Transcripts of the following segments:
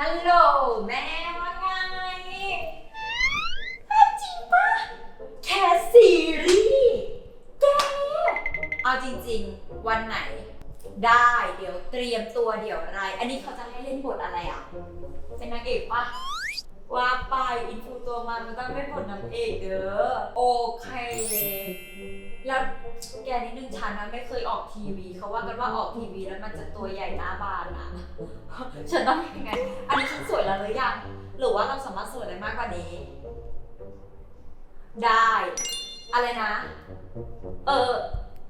ฮัลโหลแม่ว่าไงอ้าวจริงปะแค่ซีรีส์แกเอาจริงๆ วันไหน ได้เดี๋ยวเตรียมตัวเดี๋ยวอะไร อันนี้เขาจะให้เล่นบทอะไรอะ เป็นนางเอกปะว่าไปอินฟูตัวมันมันต้องเล่นบทนางเอกเด้อโอเค แล้วแกนิดนึงฉันนะไม่เคยออกทีวีเขาว่ากันว่าออกทีวีแล้วมันจะตัวใหญ่หน้าบานนะฉันต้องยังไง อันนี้ฉันสวยแล้วหรือยังหรือว่าเราสามารถสวยได้มากกว่านี้ ได้ อะไรนะ เออ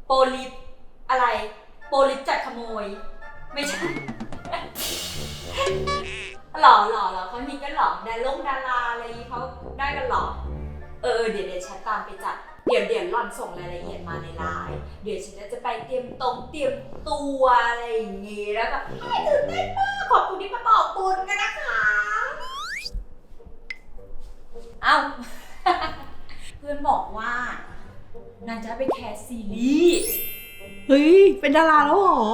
โปลิปอะไร โปลิปจัดขโมย ไม่ใช่หล่อหล่อหล่อเขามีกันหรอดาลงดาราอะไรอยี้เขาได้กันหรอเออเดี๋ยวเดี๋ยวฉันตามไปจัด เดี๋ยวเดี๋ยวหล่อนส่งรายละเอียดมาในไลน์เดี๋ยวฉันจะไปเตรียมตรงเตรียมตัวอะไรอย่างงี้แล้วแบบเฮ้ยตื่นเต้นมากขอบคุณที่มาบอกบุญกันนะคะเอ้า เพื่อนบอกว่านางจะไปแคสซีรีส์เฮ้ย เป็นดาราแล้วเหรอ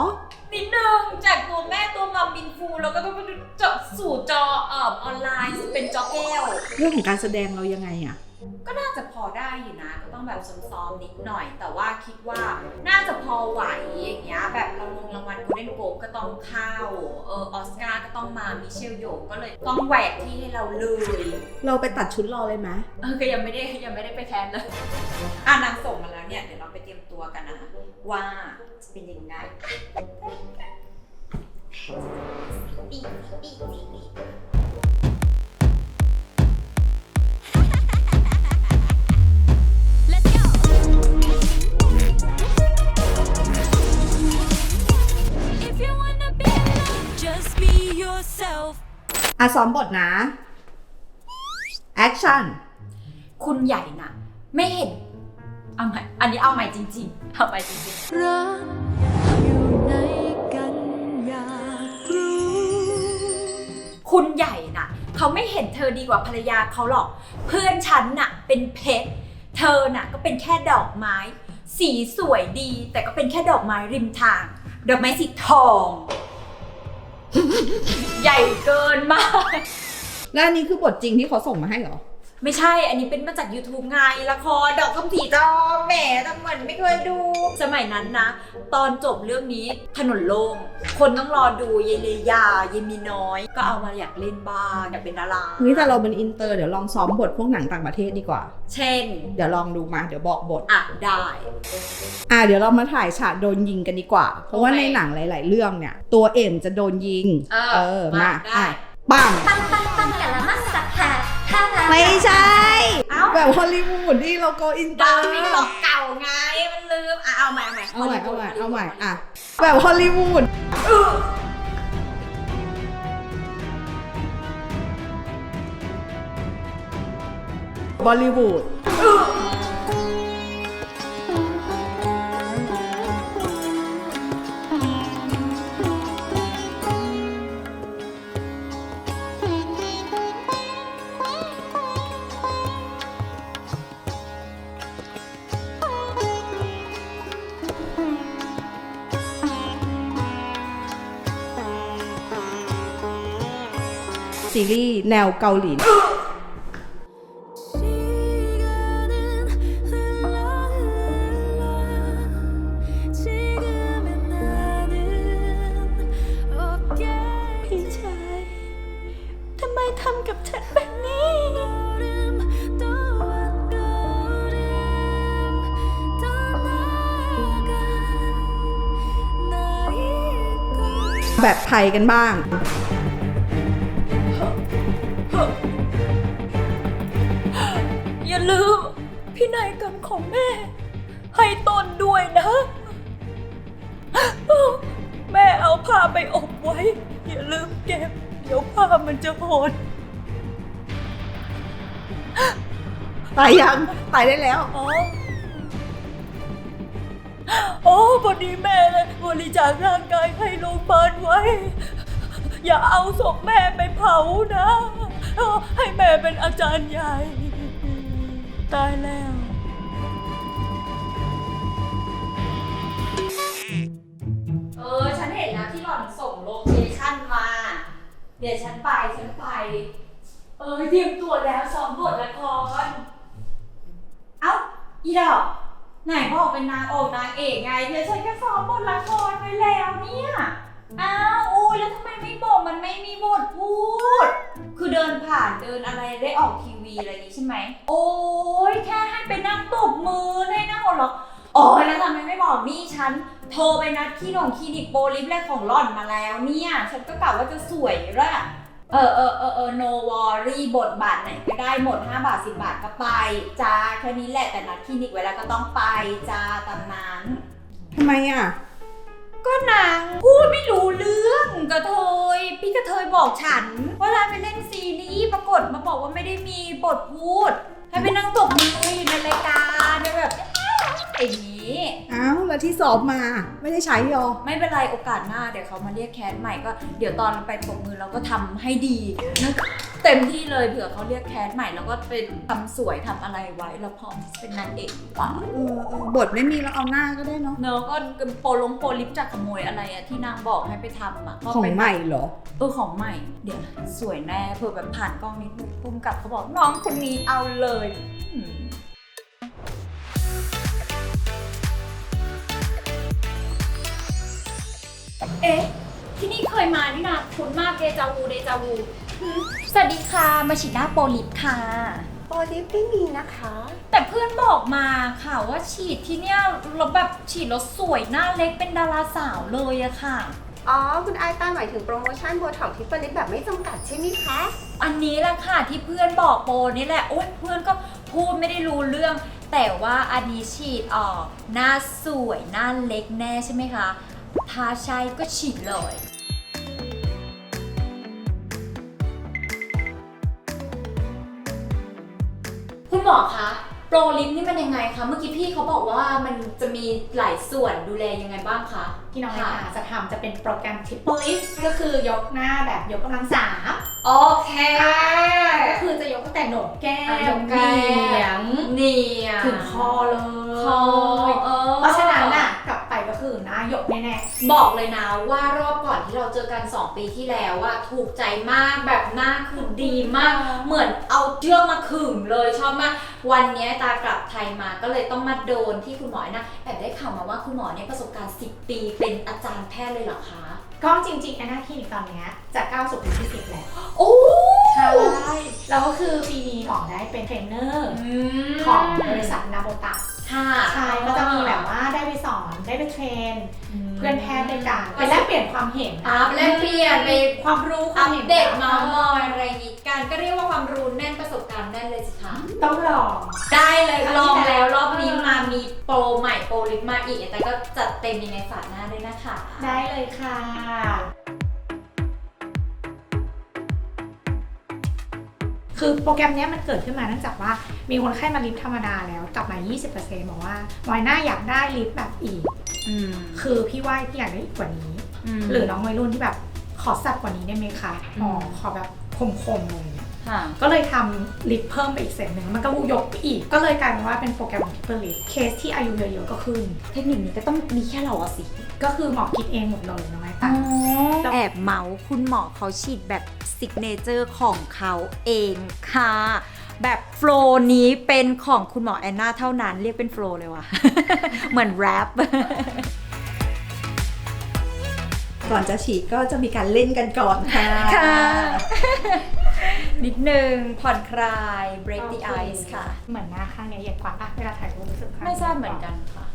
นิดนึงจากตัวแม่ตัวมัมบินฟู แล้วก็ต้องไปเจาะสู่จอเอ่อออนไลน์เป็นจอแก้ว เรื่องของการแสดงเรายังไงอะ ก็น่าจะพอได้อยู่นะ ก็ต้องแบบซ้อมๆนิดหน่อย แต่ว่าคิดว่าน่าจะพอไหวอย่างเงี้ย แบบรางวงรางวัลโกลเด้นโกลบก็ต้องเข้าเออออสการ์ก็ต้องมามิเชลโยก็เลยต้องแหวกที่ให้เราเลยเราไปตัดชุดรอเลยไหมเออก็ยังไม่ได้ยังไม่ได้ไปแคสเลยอะนางส่งมาแล้วเนี่ยเดี๋ยวเราไปเตรียมตัวกันนะคะว่าจะเป็นยังไงปีปีปีปี อะซ้อมบทนะ แอคชั่น คุณใหญ่น่ะ ไม่เห็น เอาใหม่ อันนี้เอาใหม่จริงๆ เอาใหม่จริงรักอยู่ในกันอยากรู้ๆ คุณใหญ่น่ะ เขาไม่เห็นเธอดีกว่าภรรยาเขาหรอก เพื่อนฉันน่ะ เป็นเพชร เธอน่ะ ก็เป็นแค่ดอกไม้ สีสวยดี แต่ก็เป็นแค่ดอกไม้ริมทาง ดอกไม้สีทอง ใหญ่เกินมาก แล้วอันนี้คือบทจริงที่เขาส่งมาให้เหรอ ไม่ใช่ อันนี้เป็นมาจาก YouTube ไงละครดอกคำผีจอแหมแต่เหมือนไม่เคยดู สมัยนั้นนะ ตอนจบเรื่องนี้ถนนโล่งคนต้องรอดูเยเลยาเยมีน้อย ก็เอามาอยากเล่นบ้างอยากเป็นดาราเฮ้ยแต่เราเป็นอินเตอร์เดี๋ยวลองซ้อมบทพวกหนังต่างประเทศดีกว่า เช่น เดี๋ยวลองดูมาเดี๋ยวบอกบทอะได้ อะเดี๋ยวเรามาถ่ายฉากโดนยิงกันดีกว่า เพราะว่าโอเคในหนังหลาย ๆ เรื่องเนี่ย ตัวเอ็มจะโดนยิง เออมามาได้อะปังปังปังปังกะละมัสสักแผ่ ท่าทางไม่ใช่ เอ้าแบบฮอลลีวูดที่เราโกอินเตอดาวร์ไม่หลอกเก่าไง มันลืม อะ เอาใหม่เอาใหม่เอาใหม่เอาใหม่เอาใหม่อะแบบฮอลลีวูดบอลลีวูด ซีรีส์แนวเกาหลีแบบไทยกันบ้าง นะ แม่เอาผ้าไปอบไว้ อย่าลืมเก็บ เดี๋ยวผ้ามันจะหดตายยังตายได้แล้ว อ๋อ โอ้พอดีแม่เลยบริจาคร่างกายให้โรงพยาบาลไว้ อย่าเอาศพแม่ไปเผานะอ้อให้แม่เป็นอาจารย์ใหญ่ ตายแล้ว เดี๋ยวฉันไปฉันไป เออเตรียมตัวแล้วซ้อมบทละคร เอ้าอีดอกไหนบอกเป็นนางโอกนางเอกไงเดี๋ยวฉันก็ซ้อมบทละครไปแล้วเนี่ย อ้าวอุ้ยแล้วทำไมไม่บอกมันไม่มีบทพูด คือเดินผ่านเดินอะไรได้ออกทีวีอะไรนี้ใช่ไหม โอ้ยแค่ให้ไปนั่งตบมือให้นั่งหัวเราะ โอ้ยแล้วทำไมไม่บอกนี่ฉันโทรไปนัดที่หนงคลินิกโปรลิฟแรกของหล่อนมาแล้วเนี่ย ฉันก็กะว่าจะสวยละเออเออเออเออ no worry บทบาทไหนก็ได้หมด 5 บาท 10 บาทก็ไป จ้าแค่นี้แหละแต่นัดคลินิกไว้แล้วก็ต้องไป จ้าตามนั้น ทำไมอะ ก็นางพูดไม่รู้เรื่องกระเทยพี่กระเทยบอกฉันว่าเราไปเล่นซีรีส์ปรากฏมาบอกว่าไม่ได้มีบทพูด ให้ไปนั่งตบมืออยู่ในรายการเนี่ยแบบ อย่างนี้เอ้าแล้วที่สอบมาไม่ได้ใช้หรอ ไม่เป็นไรโอกาสหน้าเดี๋ยวเขามาเรียกแคสใหม่ก็เดี๋ยวตอนไปตบมือเราก็ทำให้ดีนะเต็มที่เลยเผื่อเขาเรียกแคสใหม่แล้วก็เป็นทำสวยทำอะไรไว้แล้วพร้อมเป็นนางเอกดีกว่าเออเออบทไม่มีแล้วเอาหน้าก็ได้เนาะเนอะก็โปรลงโปรลิฟจากขโมยอะไรอะที่นางบอกให้ไปทำอะก็ของเป็น ใหม่เหรอ เออของใหม่ เดี๋ยวนะสวยแน่เผื่อแบบผ่านกล้องนิดนึงพุ่มกับเขาบอกน้องคนนี้เอาเลยอืม เอ๊ะ ที่นี่เคยมานี่นะคุ้นมากเดจาวูเดจาวูอืมสวัสดีค่ะ มาฉีดหน้าโปรลิฟค่ะ โปรลิฟไม่มีนะคะ แต่เพื่อนบอกมาค่ะว่าฉีดที่เนี่ยแล้วแบบฉีดแล้วสวยหน้าเล็กเป็นดาราสาวเลยอะค่ะ อ๋อ คุณอายตาหมายถึงโปรโมชั่นโบท็อกทิปเปอร์ลิฟแบบไม่จำกัดใช่ไหมคะ อันนี้แหละค่ะที่เพื่อนบอกโปรนี่แหละ โอ๊ยเพื่อนก็พูดไม่ได้รู้เรื่อง แต่ว่าอันนี้ฉีดออกหน้าสวยหน้าเล็กแน่ใช่ไหมคะ ถ้าใช่ก็ฉีดเลย คุณหมอคะ โปรลิฟนี่มันยังไงคะ เมื่อกี้พี่เขาบอกว่ามันจะมีหลายส่วนดูแลยังไงบ้างคะ ที่น้องนาจะทำจะเป็นโปรแกรม Triple Lift ก็คือยกหน้าแบบยกกำลังสามโอเค ก็คือจะยกตั้งแต่โหนกแก้อะยมกแก้มเหนียงเนียถึงคอเลยคอเออ แน่บอกเลยนะว่ารอบก่อนที่เราเจอกัน 2 ปีที่แล้วว่าถูกใจมากแบบหน้าคือดีมาก เหมือนเอาเชือกมาขึงเลยชอบมาก วันนี้ตากลับไทยมาก็เลยต้องมาโดนที่คุณหมอนะแอบได้ข่าวมาว่าคุณหมอเนี่ยประสบการณ์ 10 ปีเป็นอาจารย์แพทย์เลยเหรอคะๆก็จริงๆไอ้หน้าคลินิกตอนเนี้ยจะก้าวสู่ปีที่สิบแล้ว โอ้ ใช่แล้วก็คือปีนี้หมอได้เป็นเทรนเนอร์ ของบริษัทนาโบตะค่ะใช่ก็จะมีแบบว่าได้ไปสอนได้ไปเทรน เพื่อนแพทย์ด้วยกันไปแลกเปลี่ยนความเห็นอัพแลกเปลี่ยนไปความรู้ควาอัมปเห็นเดตเมาส์มอยอะไรอย่างงี้กันก็เรียกว่าความรู้แน่นประสบการณ์แน่นเลยสิคะต้องลอง ได้เลยลองแล้วรอบนี้มามีโปรใหม่โปรลิฟมาอีกแต่ก็จัดเต็มยังไงฝากหน้าด้วยนะคะ ได้เลยค่ะ คือโปรแกรมเนี้ยมันเกิดขึ้นมาเนื่องจากว่ามีคนไข้มาลิฟต์ธรรมดาแล้วกลับมา 20%บอกว่าหมอยหน้าอยากได้ลิฟต์แบบอีกอืมคือพี่ว่าพี่อยากได้อีกกว่านี้มหรือน้องวัยรุ่นที่แบบขอสับกว่านี้ได้ไหมคะอ๋ออืมขอแบบคมๆอะไรอย่างเงี้ยค่ะ ก็เลยทำลิฟต์เพิ่มไปอีกเซตหนึ่งมันก็ยกไปอีก ก็เลยกลายเป็นว่าเป็นโปรแกรมของทิปเปอร์ลิฟต์เคสที่อายุเยอะๆก็ขึ้น เทคนิคนี้ก็ต้องมีแค่เราอะสิ ก็คือหมอคิดเองหมดเลยน้องไอ้ตันแอบเมาส์คุณหมอเขาฉีดแบบซิกเนเจอร์ของเขาเองค่ะ แบบโฟลว์นี้เป็นของคุณหมอแอนนาเท่านั้นเรียกเป็นโฟลว์เลยว่ะ เหมือนแรปก่อนจะฉีดก็จะมีการเล่นกันก่อนค่ะค่ะ นิดนึงผ่อนคลาย break the ice ค่ะ เหมือนหน้าข้างเนี้ยใหญ่กว่าปะเวลาถ่ายรูปรู้สึกข้งไม่ทราบเหมือนกันค่ะ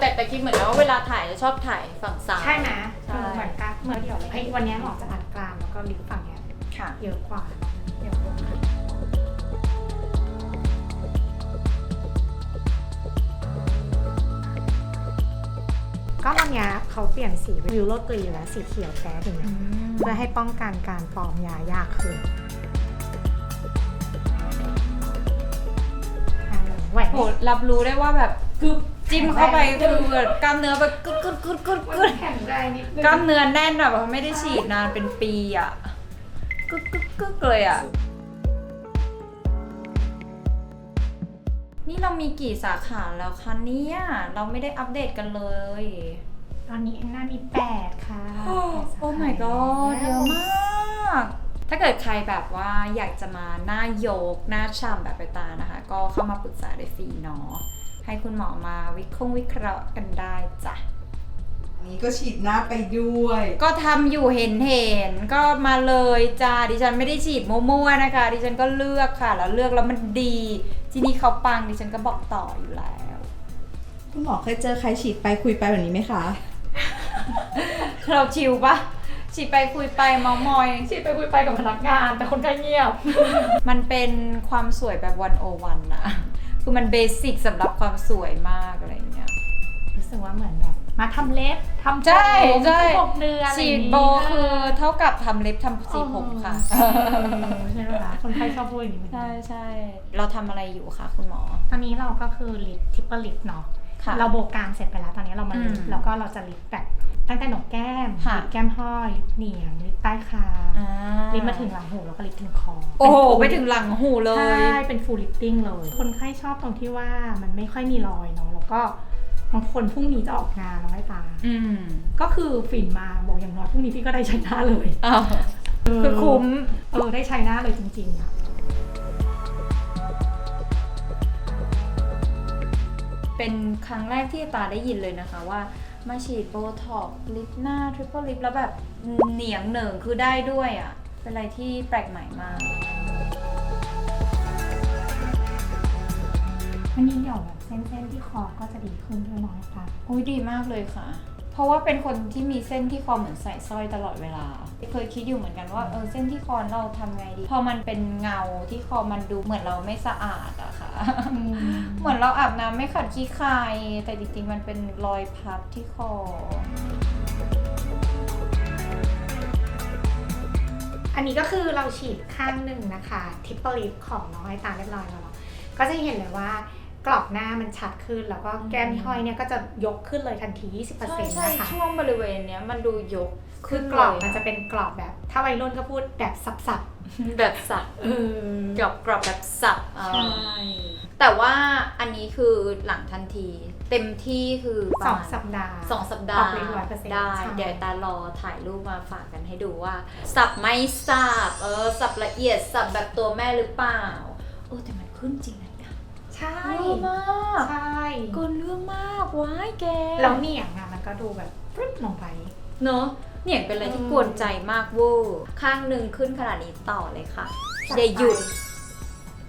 แต่แต่คิดเหมือนกันว่าเวลาถ่ายจะชอบถ่ายฝั่งซ้าย ใช่ไหมใช่ เหมือนกันเหมือนเดียวเลยไอ้วันเนี้ยหมอจะอัดกลางแล้วก็ลิฟต์ฝั่งเนี้ยค่ะ เยอะกว่าเยอะกว่าก็วันเนี้ยเขาเปลี่ยนสีวิวโรกรีแล้วสีเขียวแท้ถึงนะ เพื่อให้ป้องกันการปลอมยายากขึ้น ไหวไหโหมรับรู้ได้ว่าแบบคือจิ้มเข้าไปคือแบบกล้ามเนื้อแบบกึดกึดกึดกึดกึดแข็งแรงนิดนึงกล้ามเนื้อแน่นอะแบบไม่ได้ฉีดนานเป็นปีอะกึกกึกกึกเลยอะนี่เรามีกี่สาขาแล้วคะเนี่ย เราไม่ได้อัปเดตกันเลย ตอนนี้แอนนามีแปดค่ะโอ้ my god เยอะมาก ถ้าเกิดใครแบบว่าอยากจะมาหน้าโยก หน้าฉ่ำแบบไปตานะคะ ก็เข้ามาปรึกษาได้ฟรีเนาะให้คุณหมอมาวิเคราะห์วิเคราะห์กันได้จ้ะอันนี้ก็ฉีดหน้าไปด้วย ก็ทำอยู่เห็นเห็นๆก็มาเลยจ้าดิฉันไม่ได้ฉีดมั่วๆนะคะ ดิฉันก็เลือกค่ะ แล้วเลือกแล้วมันดี ที่นี่เขาปังดิฉันก็บอกต่ออยู่แล้ว คุณหมอเคยเจอใครฉีดไปคุยไปแบบนี้ไหมคะ เราชิลปะ ฉีดไปคุยไปเมามอย ฉีดไปคุยไปกับพนักงาน แต่คนไข้เงียบ มันเป็นความสวยแบบวันโอวันนะคือมันเบสิกสำหรับความสวยมากอะไรอย่างเงี้ย รู้สึกว่าเหมือนแบบมาทำเล็บทำผมใช่ใช่ ทุกหกเดือนอะไรฉีอย่าดงงี้โบคือเท่ากับทำเล็บทำสีผมค่ะ เออใช่ไหมคะคนไข้ชอบพูดอย่างนี้เหมือนกัใช่นใช่เราทำอะไรอยู่คะคุณหมอ ตอนนี้เราก็คือลิปทิปเปอร์ลิปเนาะค่ะ เราโบกกลางเสร็จไปแล้วตอนนี้เรามาลิปอืมแล้วก็เราจะลิปแบบตั้งแต่หนกแก้มค่ะลิปแก้มห้อยลิปเหนียงลิปใต้คางอ่าลิปมาถึงหลังหูแล้วก็ลิปถึงคอ โอ้โหเป็นไป full ถึงหลังหูเลใช่ยเป็นฟูลลิปติ้งเลย คนไข้ชอบตรงที่ว่ามันไม่ค่อยมีรอยเนาะแล้วก็บางคนพรุ่งนี้จะออกงานน้องไอ้ตาอืมก็คือฝิ่นมาบอกอย่างน้อยพรุ่งนี้พี่ก็ได้ใช้หน้าเลยอ้าวคือคุ้มเออได้ใช้หน้าเลยจริงๆอะ เป็นครั้งแรกที่ตาได้ยินเลยนะคะว่ามาฉีดโบท็อกซ์ลิปหน้าทริปเปิลลิปแล้วแบบเหนียงเหนิงคือได้ด้วยอะ่ะ เป็นอะไรที่แปลกใหม่มากมันยิ่งหย่อนแบบเส้นๆที่คอก็จะดีขึ้นด้วยน้อยค่ะอุ้ยดีมากเลยค่ะเพ ราะว่าเป็นคนที่มีเส้นที่คอเหมือนใส่สร้อยตลอดเวลา เคยคิดอยู่เหมือนกันว่าเออเส้นที่คอเราทำไงดี พอมันเป็นเงาที่คอมันดูเหมือนเราไม่สะอาดอะค่ะ เหมือนเราอาบน้ำไม่ขัดขี้ใครแต่จริงๆมันเป็นรอยพับที่คออันนี้ก็คือเราฉีดข้างหนึ่งนะคะ ทิปเปอร์ลิปของน้องไอตาเรียบร้อยแล้วเนาะก็จะเห็นเลยว่า กรอบหน้ามันชัดขึ้น แล้วก็แก้มที่ห้อยเนี่ยก็จะยกขึ้นเลยทันที 20%ใช่ใช่นะคะช่วงบริเวณเนี้ยมันดูยกคืขึ้อนกรอบเลยมันจะเป็นกรอบแบบ ถ้าวัยรุ่นก็พูดแบบสับแบบสับๆเออกรอบกรอบแบบสับอ่าใช่ แต่ว่าอันนี้คือหลังทันที เต็มที่คือประสองมาณสัปดาห์ สองสัปดาออห์กฤทธิ์100%ได้ ใช่ เดี๋ยวตารอถ่ายรูปมาฝากกันให้ดูว่า สับไม่สับเออสับละเอียดสับแบบตัวแม่หรือเปล่าเออแต่มันขึ้นจริงนะเนี่ย ใช่เยอะมากใช่เกินเรื่องมากว้ายแกแล้วเหนียงอะมันก็ดูแบบปรึ๊บลงไป เนอะเนี่ยเป็นอะไรที่อืมกวนใจมากเวอร์ข้างหนึ่งขึ้นขนาดนี้ต่อเลยค่ะอย่าหยุด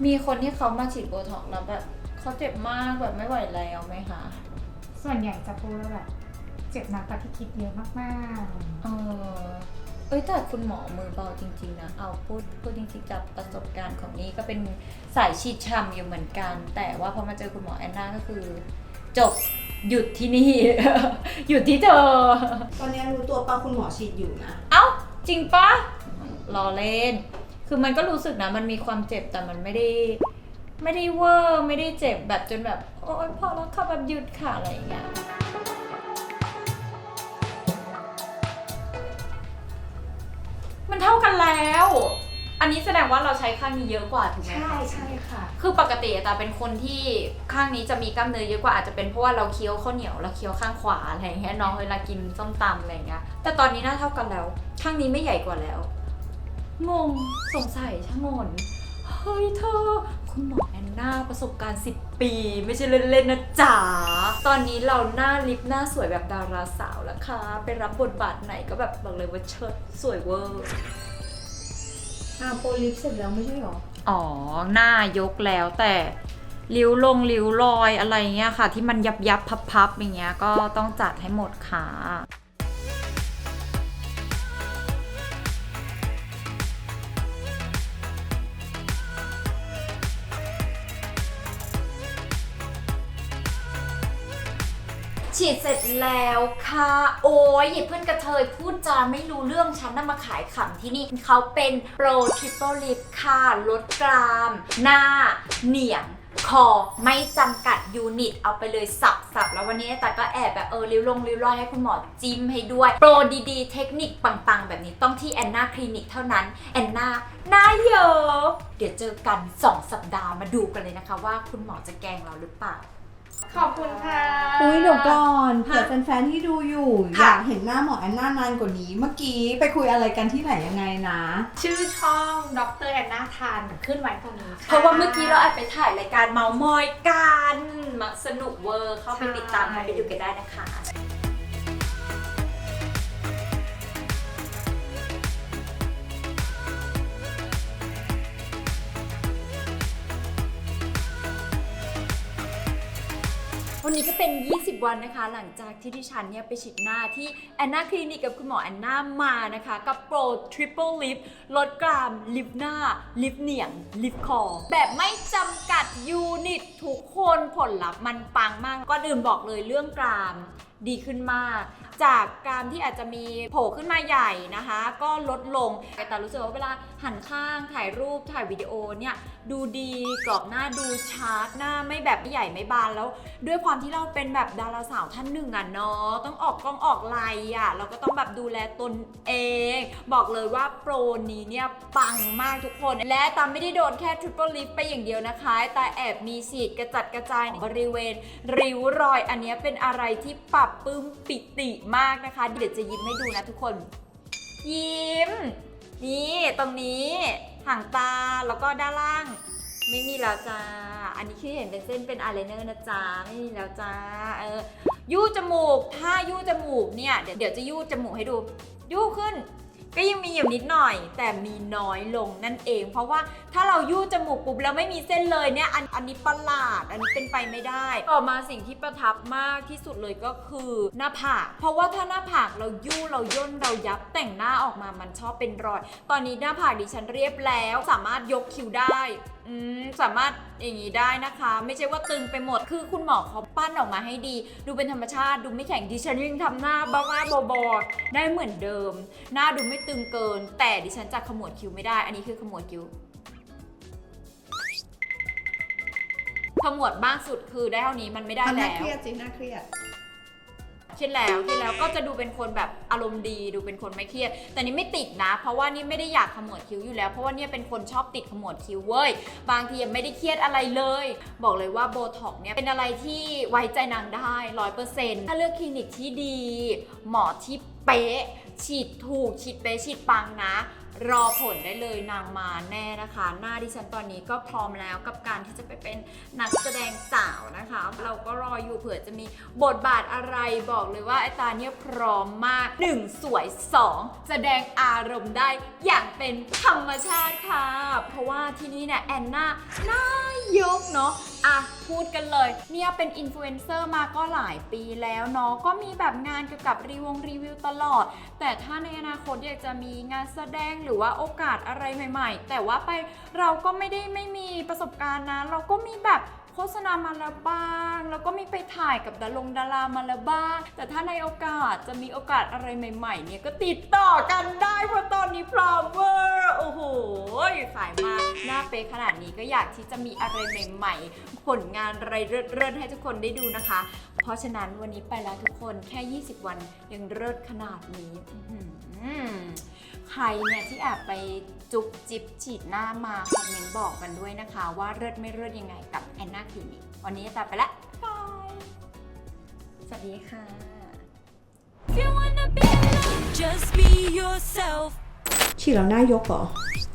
มีคนที่เขามาฉีดโบท็อกซ์แล้วแบบเขาเจ็บมากแบบไม่ไหวแล้วไหมคะ ส่วนใหญ่จะพูดว่าแบบเจ็บหนักกว่าที่คิดเยอะมากเออเอ้ยแต่คุณหมอมือเบาจริง ๆ นะ เอาพูดพูดจริงๆจากประสบการณ์ของนี่ก็เป็น สายฉีดช่ำอยู่เหมือนกัน แต่ว่าพอมาเจอคุณหมอแอนนาก็คือ จบหยุดที่นี่ หยุดที่เธอ ตอนนี้รู้ตัวปะคุณหมอฉีดอยู่นะ เอ้า จริงปะรอเล่น คือมันก็รู้สึกนะ มันมีความเจ็บแต่มันไม่ได้ ไม่ได้เวอร์ไม่ได้เจ็บแบบจนแบบ โอ๊ยพอแล้วค่ะแบบหยุดค่ะอะไรอย่างเงี้ยมันเท่ากันแล้ว อันนี้แสดงว่าเราใช้ข้างนี้เยอะกว่าถูกๆไหมใช่คะใช่ค่ะ คือปกติอะแต่เป็นคนที่ข้างนี้จะมีกล้ามเนื้อเยอะกว่าอาจจะเป็นเพราะว่าเราเคี้ยวข้าวเหนียวแล้วเคี้ยวข้างขวาอะไรอย่างเงี้ยน้องเวลากินส้มตำอะไรอย่างเงี้ยแต่ตอนนี้หน้าเท่ากันแล้ว ข้างนี้ไม่ใหญ่กว่าแล้ว งงสงสัยช่างงนเฮ้ยเธอ คุณหมอแอนนาประสบการณ์ 10 ปี ไม่ใช่เล่นๆนะจ๋าตอนนี้เราหน้าลิปหน้าสวยแบบดาราสาวแล้วค่ะไปรับบทบาทไหนก็แบบบอกเลยว่าเชิดสวยเวอร์ อาโปรลิปเสร็จแล้วไม่ใช่หรอ อ๋อ หน้ายกแล้วแต่ริ้วลงริ้วรอยอะไรเงี้ยค่ะ ที่มันยับยับพับพับอย่างเงี้ยก็ต้องจัดให้หมดค่ะ ฉีดเสร็จแล้วค่ะ โอ้ยอย่าเพื่อนกระเทยพูดจาไม่รู้เรื่องฉันน่ะมาขายขำที่นี่เขาเป็นโปรทริปเปิลลิปค่ะลดกราม หน้าเหนียงคอไม่จำกัดยูนิต เอาไปเลยสับสับแล้ววันนี้แต่ก็แอบแบบเออริ้วลงริ้วรอยให้คุณหมอจิ้มให้ด้วย โปรดีๆ เทคนิคปังๆ แบบนี้ต้องที่แอนนาคลินิกเท่านั้น แอนนาหน้าเยอะเดี๋ยวเจอกัน 2 สัปดาห์มาดูกันเลยนะคะว่าคุณหมอจะแกงเราหรือเปล่า ขอบคุณค่ะ อุ้ยเดี๋ยวก่อนเผื่อแฟนๆที่ดูอยู่ อค่ะ ยากเห็นหน้าหมอแอนนานานกว่านี้ เมื่อกี้ไปคุยอะไรกันที่ไหนยังไงนะ ชื่อช่องดรแอนนาทานขึ้นไว้ตรงนี้ค่ เพราะว่าเมื่อกี้เราแอบไปถ่ายรายการเมาส์มอยกันมาสนุกเวอร์เข้าไปติดตามเข้าไปดูกันได้นะคะ วันนี้ก็เป็น 20 วันนะคะ หลังจากที่ดิฉันเนี่ยไปฉีดหน้าที่แอนนาคลินิกกับคุณหมอแอนนามานะคะ กับโปรทริปเปิลลิฟลดกราม ลิฟหน้า ลิฟเหนียง ลิฟคอ แบบไม่จำกัดยูนิตทุกคนผลลัพธ์มันปังมากก่อนอื่นบอกเลยเรื่องกราม ดีขึ้นมาก จากกามที่อาจจะมีโผล่ขึ้นมาใหญ่นะคะ ก็ลดลงแต่รู้สึกว่าเวลาหันข้างถ่ายรูปถ่ายวิดีโอเนี่ยดูดีกรอบหน้าดูชาร์ปหน้าไม่แบบไม่ใหญ่ไม่บานแล้ว ด้วยความที่เราเป็นแบบดาราสาวท่านหนึ่งอะเนาะต้องออกกล้องออกไลน์อะเราก็ต้องแบบดูแลตนเอง บอกเลยว่าโปรนี้เนี่ยปังมากทุกคน และตามไม่ได้โดนแค่ Triple Lift ไปอย่างเดียวนะคะแต่แอบมีสีดกระจัดกระจายบริเวณ ริ้วรอย อันนี้เป็นอะไรที่ปรับปลื้มปิติมากนะคะ เดี๋ยวจะยิ้มให้ดูนะทุกคน ยิ้ม นี่ตรงนี้ห่างตาแล้วก็ด้านล่าง ไม่มีแล้วจ้า อันนี้คือเห็นเป็นเส้นเป็นอายไลเนอร์นะจ้าไม่มีแล้วจ้าเออยู่จมูก ถ้ายู่จมูกเนี่ยเดี๋ยวเดี๋ยวจะยู่จมูกให้ดูยู่ขึ้น ก็ยังมีอยู่นิดหน่อย แต่มีน้อยลงนั่นเอง เพราะว่าถ้าเรายู่จมูกปุ๊บแล้วไม่มีเส้นเลยเนี่ยอันอันนี้ประหลาด อันนี้เป็นไปไม่ได้ ต่อมาสิ่งที่ประทับมากที่สุดเลยก็คือหน้าผาก เพราะว่าถ้าหน้าผากเรายู่เราย่นเรายับแต่งหน้าออกมามันชอบเป็นรอย ตอนนี้หน้าผากดิฉันเรียบแล้ว สามารถยกคิ้วได้ อืมสามารถอย่างนี้ได้นะคะ ไม่ใช่ว่าตึงไปหมดคือคุณหมอเขาปั้นออกมาให้ดี ดูเป็นธรรมชาติดูไม่แข็งดิฉันยังทำหน้าบ้าๆบอๆได้เหมือนเดิม หน้าดูไม่ตึงเกิน แต่ดิฉันจะขมวดคิ้วไม่ได้ อันนี้คือขมวดคิ้วขมวดมากสุดคือได้เท่านี้มันไม่ได้ทำหแล้น้าว เครียดสิน่าเครียด ครียดแล้วครียดแล้วก็จะดูเป็นคนแบบอารมณ์ดี ดูเป็นคนไม่เครียด แต่นี่ไม่ติดนะ เพราะว่านี่ไม่ได้อยากขมวดคิ้วอยู่แล้ว เพราะว่าเนี่ยเป็นคนชอบติดขมวดคิ้วเว้ย บางทียังไม่ได้เครียดอะไรเลย บอกเลยว่าโบท็อกเนี่ยเป็นอะไรที่ไว้ใจนางได้ร้อยเปอร์เซ็นต์ถ้าเลือกคลินิกที่ดี หมอที่เป๊ะฉีดถูกฉีดเป๊ะฉีดปังนะ รอผลได้เลยนางมาแน่นะคะ หน้าดิฉันตอนนี้ก็พร้อมแล้วกับการที่จะไปเป็นนักแสดงสาวนะคะ เราก็รออยู่เผื่อจะมีบทบาทอะไรบอกเลยว่าไอตาเนี่ยพร้อมมาก 1 สวย 2 แสดงอารมณ์ได้อย่างเป็นธรรมชาติค่ะ เพราะว่าที่นี่เนี่ยแอนนาหน้ายกเนาะอะพูดกันเลย เนี่ยเป็นอินฟลูเอนเซอร์มาก็หลายปีแล้วเนาะก็มีแบบงานเกี่ยวกับรีวงรีวิวตลอด แต่ถ้าในอนาคตอยากจะมีงานแสดงหรือว่าโอกาสอะไรใหม่ ๆ แต่ว่าไปเราก็ไม่ได้ไม่มีประสบการณ์นะ เราก็มีแบบ ฆษณามาแล้วบ้าง แล้วก็มีไปถ่ายกับดารงดารามาแล้วบ้าง แต่ถ้าในโอกาสจะมีโอกาสอะไรใหม่ๆ เนี่ยก็ติดต่อกันได้เพราะตอนนี้พร้อมเวอร์โอ้โหสายมากหน้าเป๊ะขนาดนี้ก็อยากที่จะมีอะไรใหม่ๆ ผลงานอะไรเลิศๆให้ทุกคนได้ดูนะคะ เพราะฉะนั้นวันนี้ไปแล้วทุกคนแค่ 20 วันยังเลิศขนาดนี้อื้อหือใครเนี่ยที่แอบไปจุ๊บจิ๊บฉีดหน้ามาคอมเมนต์บอกกันด้วยนะคะ ว่าเลิศไม่เลิศยังไงกับแอนนาคลินิก วันนี้ตามไปละบาย สวัสดีค่ะ If you wanna be alone, just be yourself ฉีดแล้วหน้ายกเหรอ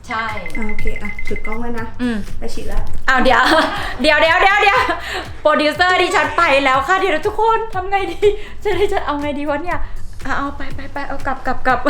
ใช่ อ่าโอเคอะถือกล้องไว้นะอืม ไปฉีดแล้ว อ้าวเดี๋ยว เดี๋ยวเดี๋ยวเดี๋ยวเดี๋ยวโปรดิวเซอร์ดิฉันไปแล้วค่ะเดี๋ยวทุกคนทำไงดีจะได้จะเอาไงดีวะเนี่ยเอาเอาไปไปไปเอากลับกลับกลับ